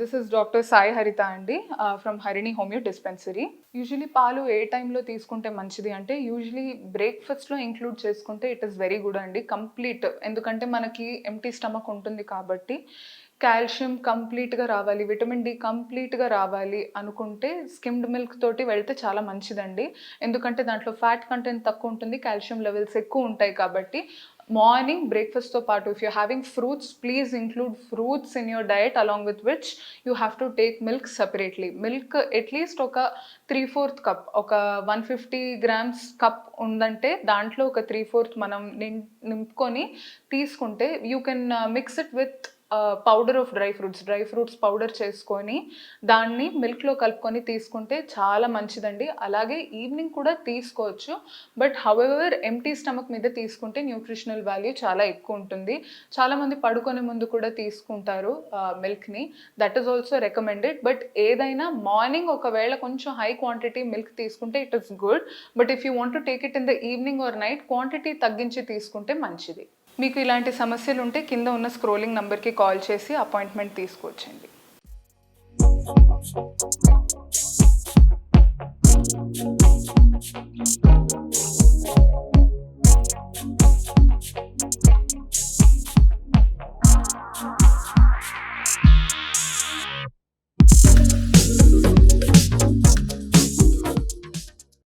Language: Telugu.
This is doctor Sai Haritha అండి from Harini homeo dispensary usually పాలు ఏ టైంలో తీసుకుంటే మంచిది అంటే యూజువలీ బ్రేక్ఫాస్ట్లో ఇంక్లూడ్ చేసుకుంటే ఇట్ ఈస్ వెరీ గుడ్ అండి కంప్లీట్ ఎందుకంటే మనకి ఎంటీ స్టమక్ ఉంటుంది కాబట్టి కాల్షియం కంప్లీట్గా రావాలి విటమిన్ డి కంప్లీట్గా రావాలి అనుకుంటే స్కిమ్డ్ మిల్క్ తోటి వెళ్తే చాలా మంచిదండి. ఎందుకంటే దాంట్లో ఫ్యాట్ కంటెంట్ తక్కువ ఉంటుంది కాల్షియం లెవెల్స్ ఎక్కువ ఉంటాయి కాబట్టి మార్నింగ్ బ్రేక్ఫాస్ట్తో పాటు if you having fruits please include fruits in your diet along with which you have to take milk separately milk at least ఒక త్రీ ఫోర్త్ కప్ ఒక వన్ ఫిఫ్టీ గ్రామ్స్ కప్ ఉందంటే దాంట్లో ఒక త్రీ ఫోర్త్ మనం నిం నింపుకొని తీసుకుంటే you can mix it with powder of dry fruits dry fruits powder చేసుకొని దాన్ని మిల్క్లో కలుపుకొని తీసుకుంటే చాలా మంచిదండి. అలాగే ఈవినింగ్ కూడా తీసుకోవచ్చు. బట్ హవెవర్ ఎంటీ స్టమక్ మీద తీసుకుంటే న్యూట్రిషనల్ వాల్యూ చాలా ఎక్కువ ఉంటుంది. చాలామంది పడుకునే ముందు కూడా తీసుకుంటారు మిల్క్ని that is also recommended but ఏదైనా మార్నింగ్ ఒకవేళ కొంచెం హై క్వాంటిటీ మిల్క్ తీసుకుంటే it is good but if you want to take it in the evening or night quantity తగ్గించి తీసుకుంటే మంచిది. మీకు ఇలాంటి సమస్యలు ఉంటే కింద ఉన్న స్క్రోలింగ్ నెంబర్కి కాల్ చేసి అపాయింట్మెంట్ తీసుకోవచ్చండి